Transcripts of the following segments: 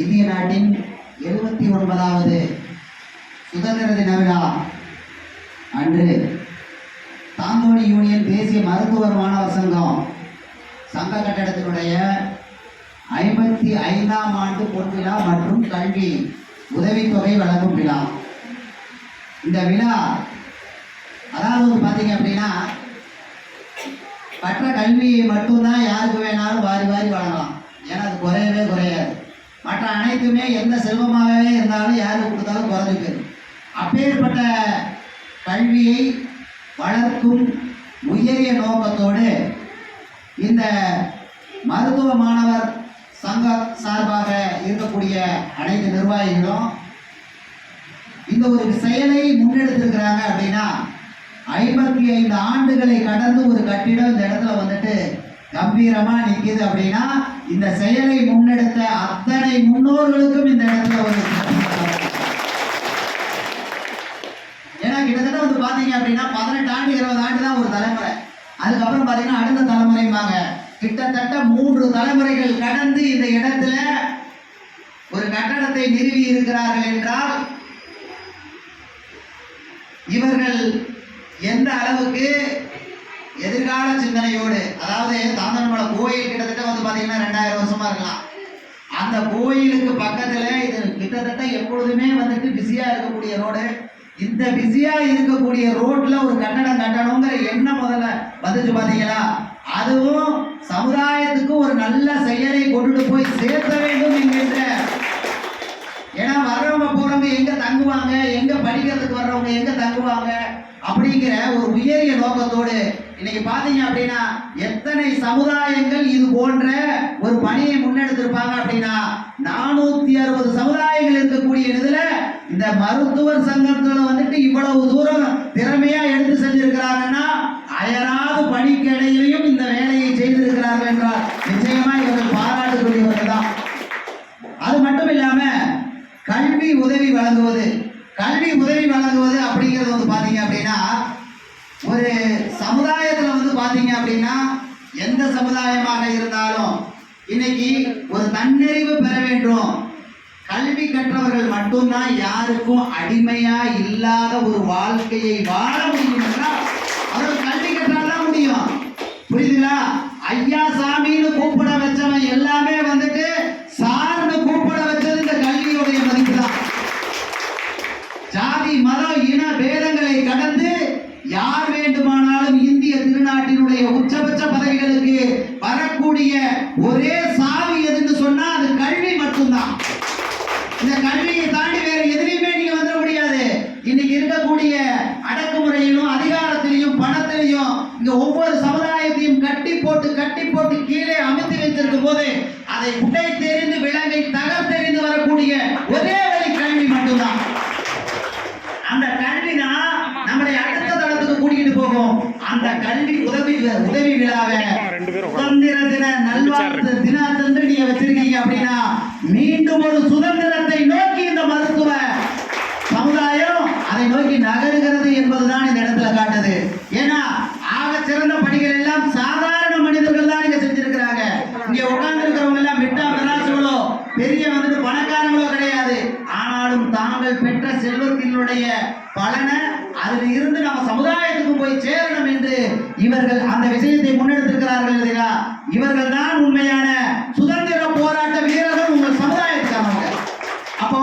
இந்திய நாட்டின் எழுபத்தி ஒன்பதாவது சுதந்திர தின விழா. அன்று தாந்தோணி யூனியன் தேசிய மருத்துவர் மாணவர் சங்கம் சங்க கட்டடத்தினுடைய ஐம்பத்தி ஐந்தாம் ஆண்டு பொன்விழா மற்றும் கல்வி உதவித்தொகை வழங்கும் விழா. இந்த விழா அதாவது பார்த்தீங்க அப்படின்னா கற்ற கல்வியை மட்டும்தான் யாருக்கு வேணாலும் வாரி வாரி வழங்கலாம். ஏன்னா அது குறையவே குறையாது. மற்ற அனைத்துமே எந்த செல்வமாகவே இருந்தாலும் யாருக்கு கொடுத்தாலும் குறைஞ்சு போயிடும். அப்பேற்பட்ட கல்வியை வளர்க்கும் உயரிய நோக்கத்தோடு இந்த மருத்துவ மாணவர் சங்க சார்பாக இருக்கக்கூடிய அனைத்து நிர்வாகிகளும் இந்த ஒரு செயலை முன்னெடுத்திருக்கிறாங்க அப்படின்னா ஐம்பத்தி ஐந்து ஆண்டுகளை கடந்து ஒரு கட்டிடம் இந்த இடத்துல வந்துட்டு கம்பீரமாக நிற்கிது அப்படின்னா இந்த செயலை முன்னெடுத்த அத்தனை முன்னோர்களுக்கும் இந்த இடத்துல ஒரு ஏன்னா கிட்டத்தட்ட வந்து பாத்தீங்க அப்படின்னா பதினெட்டு ஆண்டு இருபது ஆண்டு தான் ஒரு தலைமுறை. அதுக்கப்புறம் பாத்தீங்கன்னா அடுத்த தலைமுறைம்பாங்க. கிட்டத்தட்ட மூன்று தலைமுறைகள் கடந்து இந்த இடத்துல ஒரு கட்டடத்தை நிறுவி இருக்கிறார்கள் என்றால் இவர்கள் எந்த அளவுக்கு எதிர்கால சிந்தனையோடு அதாவது தாந்தனமலை கோயில் கிட்டத்தட்ட வந்து பாத்தீங்கன்னா ரெண்டாயிரம் வருஷமா இருக்கலாம். அந்த கோயிலுக்கு பக்கத்துல இது கிட்டத்தட்ட எப்பொழுதுமே வந்துட்டு பிஸியா இருக்கக்கூடிய ரோடு. இந்த பிஸியா இருக்கக்கூடிய ரோட்ல ஒரு கட்டடம் கட்டணுங்கிற எண்ணம் முதல்ல வந்துச்சு பாத்தீங்களா? அதுவும் சமுதாயத்துக்கு ஒரு நல்ல செயலை கொண்டுட்டு போய் சேர்த்த வேண்டும் என்கின்ற ஏன்னா வர்றவங்க போறவங்க எங்க தங்குவாங்க? எங்க படிக்கிறதுக்கு வர்றவங்க எங்க தங்குவாங்க? அப்படிங்கிற ஒரு உயரிய நோக்கத்தோடு இன்னைக்கு பாத்தீங்க அப்படின்னா எத்தனை சமுதாயங்கள் இது போன்ற ஒரு பணியை முன்னெடுத்திருப்பாங்க அப்படின்னா நானூத்தி அறுபது சமுதாயங்கள் இருக்கக்கூடிய இதுல இந்த மருத்துவர் சங்கத்துல வந்துட்டு இவ்வளவு தூரம் திறமையா எடுத்து செஞ்சிருக்கிறாங்கன்னா அயராது பணிக்கடையிலையும் இந்த வேலையை செய்திருக்கிறார்கள் என்றால் நிச்சயமா இவர்கள் பாராட்டுக்குரியவர்கள் தான். அது மட்டும் இல்லாம கல்வி உதவி வழங்குவது. கல்வி உதவி வழங்குவது அப்படிங்கிறது வந்து பாத்தீங்க அப்படின்னா ஒரு சமுதாயத்துல வந்து பாத்தீங்க அப்படின்னா எந்த சமுதாயமாக இருந்தாலும் இன்னைக்கு ஒரு தன்னறிவு பெற வேண்டும். கல்வி கற்றவர்கள் மட்டும்தான் யாருக்கும் அடிமையா இல்லாத ஒரு வாழ்க்கையை வாழ முடியும் என்றால் அவர்கள் கல்வி கற்றால்தான் முடியும். புரியுதுங்களா? ஐயா சாமின்னு கூப்பிட வச்சவன் எல்லாமே வந்துட்டு சார்னு கூப்பிட வச்சது இந்த கல்வியுடைய மதிப்பு தான். ஜாதி மதம் இன பேத யார் வேண்டுமானாலும் இந்திய திருநாட்டினுடைய உச்சபட்ச பதவிகளுக்கு வரக்கூடிய ஒரே சாவி எதுன்னு சொன்னா அது கல்வி மட்டும்தான். இந்த கல்வி அந்த கல்வி உதவி உதவி விழாவை சுதந்திர தின நல்வாழ்த்து தினத்தன்று நீங்க வச்சிருக்கீங்க அப்படின்னா மீண்டும் ஒரு சுதந்திரத்தை நோக்கி இந்த மருத்துவ சமுதாயம் அதை நோக்கி நகருகிறது என்பதுதான் இந்த அதில் நம்ம சமுதாயத்துக்கு போய் சேரணும் என்று இவர்கள் அந்த விஷயத்தை முன்னெடுத்திருக்கிறார்கள் இல்லையா இவர்கள் தான் உண்மையான சுதந்திர போராட்ட வீரர்கள் உங்கள் சமுதாயத்துக்கானவங்க அப்போ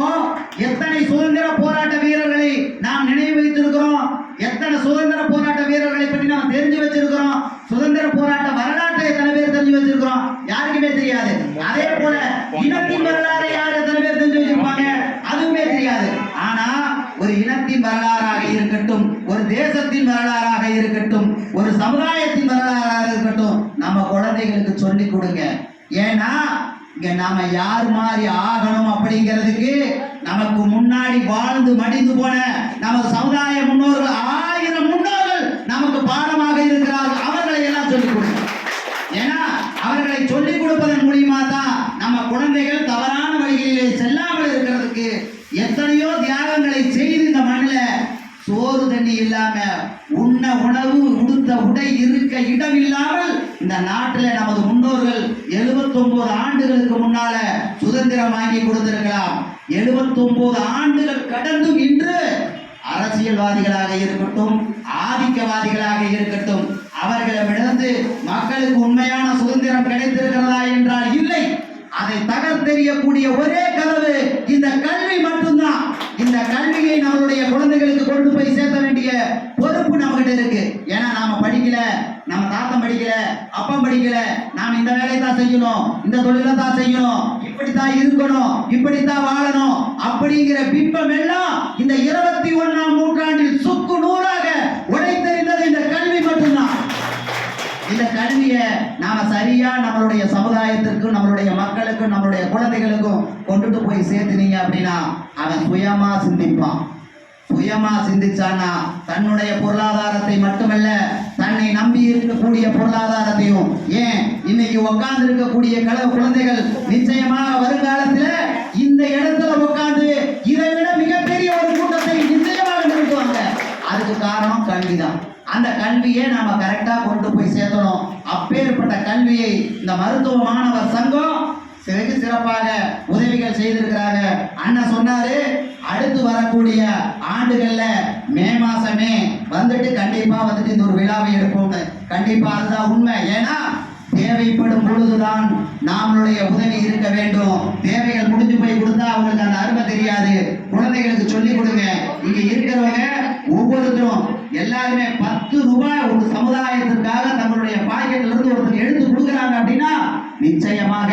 எத்தனை சுதந்திர போராட்ட வீரர்களை நாம் நினைவு வைத்திருக்கிறோம் எத்தனை சுதந்திர போராட்ட வீரர்களை பற்றி நாம் தெரிஞ்சு வச்சிருக்கிறோம் சுதந்திர போராட்ட வரலாற்றை எத்தனை பேர் தெரிஞ்சு வச்சிருக்கிறோம் யாருக்குமே தெரியாது அதே போல இனத்தின் வரலாறை யார் எத்தனை பேர் தெரிஞ்சு வச்சிருப்பாங்க அதுவுமே தெரியாது ஆனா ஒரு இனத்தின் வரலாறாக இருக்கட்டும் ஒரு தேசத்தின் வரலாறாக இருக்கட்டும். ஒரு சமுதாயத்தின் வரலாறாக இருக்கட்டும். நம்ம குழந்தைகளுக்கு சொல்லி கொடுங்க. ஏன்னா இங்க நாம யார் மாதிரி ஆகணும் அப்படிங்கிறதுக்கு நமக்கு முன்னாடி வாழ்ந்து மடிந்து போன நமது சமுதாய முன்னோர்கள் ஆயிரம் முன்னோர்கள் நமக்கு பாடமாக இருக்கிறார்கள். அவர்களை எல்லாம் சொல்லிக் கொடுங்க ஏன்னா அவர்களை சொல்லிக் கொடுப்பதன் மூலியமா தான் நம்ம குழந்தைகள் தவறான வழிகளிலே செல்லாமல் இருக்கிறதுக்கு எத்தனையோ தியாகங்களை செய்து இந்த மண்ணில் சோறு தண்ணி இல்லாம உண்ண உணவு உடுத்த உடை இருக்க இடம் இல்லாமல் இந்த நாட்டில் நமது முன்னோர்கள் 79 ஆண்டுகளுக்கு முன்னால சுதந்திரம் வாங்கி கொடுத்திருக்கலாம். 79 ஆண்டுகள் கடந்தும் இன்று அரசியல்வாதிகளாக இருக்கட்டும் ஆதிக்கவாதிகளாக இருக்கட்டும் அவர்களிடமிருந்து மக்களுக்கு உண்மையான சுதந்திரம் கிடைத்திருக்கிறதா என்றால் இல்லை. அதை தகர்த்தெறியக்கூடிய ஒரே கதவு இந்த கல்வி மட்டும்தான். இந்த கல்வியை நம்மளுடைய குழந்தைகளுக்கு கொண்டு போய் சேர்த்த வேண்டிய பொறுப்பு நம்மகிட்ட இருக்கு. படிக்கல நம்ம தாத்தம் படிக்கல அப்பன் படிக்கல நாம இந்த வேலையை தான் செய்யணும் இந்த தொழிலை தான் செய்யணும் இப்படித்தான் இருக்கணும் இப்படித்தான் வாழணும் அப்படிங்கிற பிம்பம் எல்லாம் இந்த இருபத்தி ஒன்னாம் நூற்றாண்டில் சுக்கு நூறாக உடைத்தெறிந்தது இந்த கல்வி மட்டும்தான். இந்த கல்வியை நாம சரியா நம்மளுடைய சமுதாயத்திற்கும் நம்மளுடைய மக்களுக்கும் நம்மளுடைய குழந்தைகளுக்கும் கொண்டுட்டு போய் சேர்த்துனீங்க அப்படின்னா அவன் சுயமா சிந்திப்பான். சுயமா சிந்திச்சானா தன்னுடைய பொருளாதாரத்தை மட்டுமல்ல தன்னை நம்பி இருக்கக்கூடிய பொருளாதாரத்தையும் ஏன்? இன்னைக்கு உட்கார்ந்து இருக்கக்கூடிய கல குழந்தைகள் நிச்சயமாக வருங்காலத்தில் இந்த இடத்துல உட்கார்ந்து இதை விட மிகப்பெரிய ஒரு கூட்டத்தை நிச்சயமாக நிறுத்துவாங்க. அதுக்கு காரணம் கல்விதான். அந்த கல்வியை நாம கரெக்டா கொண்டு போய் சேர்த்தணும். அப்பேற்பட்ட கல்வியை இந்த மருத்துவ மாணவர் சங்கம் சிறகு சிறப்பாக உதவிகள் செய்திருக்கிறாங்க. அண்ணன் சொன்னாரு அடுத்து வரக்கூடிய ஆண்டுகள்ல மே மாசமே வந்துட்டு கண்டிப்பா வந்துட்டு இந்த ஒரு விழாவை எடுப்போம்னு கண்டிப்பா அதுதான் உண்மை. ஏன்னா தேவைப்படும் பொழுதுதான் நம்மளுடைய உதவி இருக்க வேண்டும். தேவைகள் முடிஞ்சு போய் கொடுத்தா அவங்களுக்கு அந்த அருமை தெரியாது. குழந்தைகளுக்கு சொல்லி கொடுங்க. இங்க இருக்கிறவங்க ஒவ்வொருத்தரும் எல்லாருமே பத்து ரூபாய் ஒரு சமுதாயத்திற்காக தங்களுடைய பாக்கெட்ல இருந்து ஒருத்தர் எடுத்து கொடுக்குறாங்க அப்படின்னா நிச்சயமாக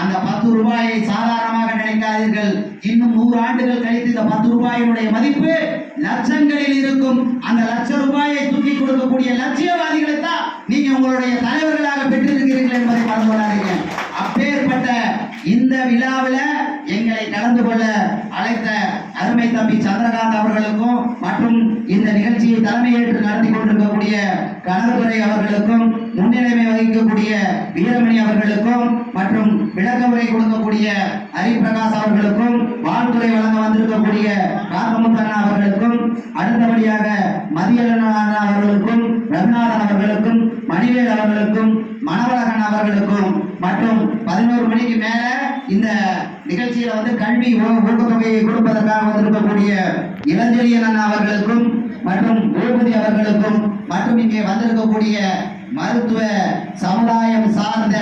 அந்த பத்து ரூபாயை சாதாரணமாக நினைக்காதீர்கள். இன்னும் நூறு ஆண்டுகள் கழித்து இந்த பத்து ரூபாயினுடைய மதிப்பு லட்சங்களில் இருக்கும் அந்த லட்ச ரூபாயை தூக்கி கொடுக்கக்கூடிய லட்சியவாதிகளை தான் நீங்க உங்களுடைய தலைவர்களாக பெற்றிருக்கிறீர்கள் என்பதை மறந்து கொள்ளாதீங்க. அப்பேற்பட்ட இந்த விழாவில் எங்களை கலந்து கொள்ள அழைத்த அருமை தம்பி சந்திரகாந்த் அவர்களுக்கும் மற்றும் இந்த நிகழ்ச்சியை தலைமையேற்று நடத்தி கொண்டிருக்கக்கூடிய கனகதுரை அவர்களுக்கும் முன்னிலைமை வகிக்கக்கூடிய வீரமணி அவர்களுக்கும் மற்றும் விளக்கமுறை கொடுக்கக்கூடிய ஹரிபிரகாஷ் அவர்களுக்கும் வாழ்த்துறை வழங்க வந்திருக்கக்கூடிய காத்தமுத்தண்ணா அவர்களுக்கும் அடுத்தபடியாக மதியழன் அண்ணா அவர்களுக்கும் ரகுநாதன் அவர்களுக்கும் மணிவேல் அவர்களுக்கும் மணவழகன் அவர்களுக்கும் மற்றும் பதினோரு மணிக்கு மேல இந்த நிகழ்ச்சியில வந்து கல்வி ஊ- ஊக்கத்தொகையை கொடுப்பதற்காக வந்திருக்கக்கூடிய இளஞ்செழியன் அண்ணா அவர்களுக்கும் மற்றும் பூபதி அவர்களுக்கும் மற்றும் இங்கே வந்திருக்கக்கூடிய மருத்துவ சமுதாயம் சார்ந்த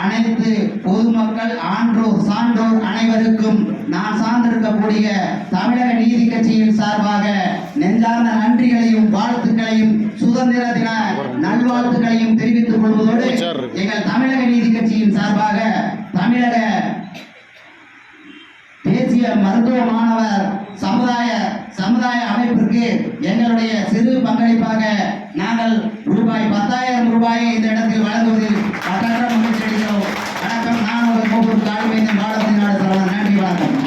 அனைத்து பொதுமக்கள் ஆன்றோர் சான்றோர் அனைவருக்கும் நான் சார்ந்திருக்கக்கூடிய தமிழக நீதி கட்சியின் சார்பாக நெஞ்சார்ந்த நன்றிகளையும் வாழ்த்துக்களையும் சுதந்திர தின நல்வாழ்த்துக்களையும் தெரிவித்துக் கொள்வதோடு எங்கள் தமிழக நீதி கட்சியின் சார்பாக தமிழக தேசிய மருத்துவ மாணவர் சமுதாய சமுதாய அமைப்பிற்கு எங்களுடைய சிறு பங்களிப்பாக நாங்கள் ரூபாய் பத்தாயிரம் ரூபாயை இந்த இடத்தில் வழங்குவதில் மற்றற்ற மகிழ்ச்சி அடைகிறோம் வணக்கம் நான் உங்கள் மூப்பூர் கால்வேந்தன் பாலத்தின் நாடு தலைவர் நன்றி வணக்கம்.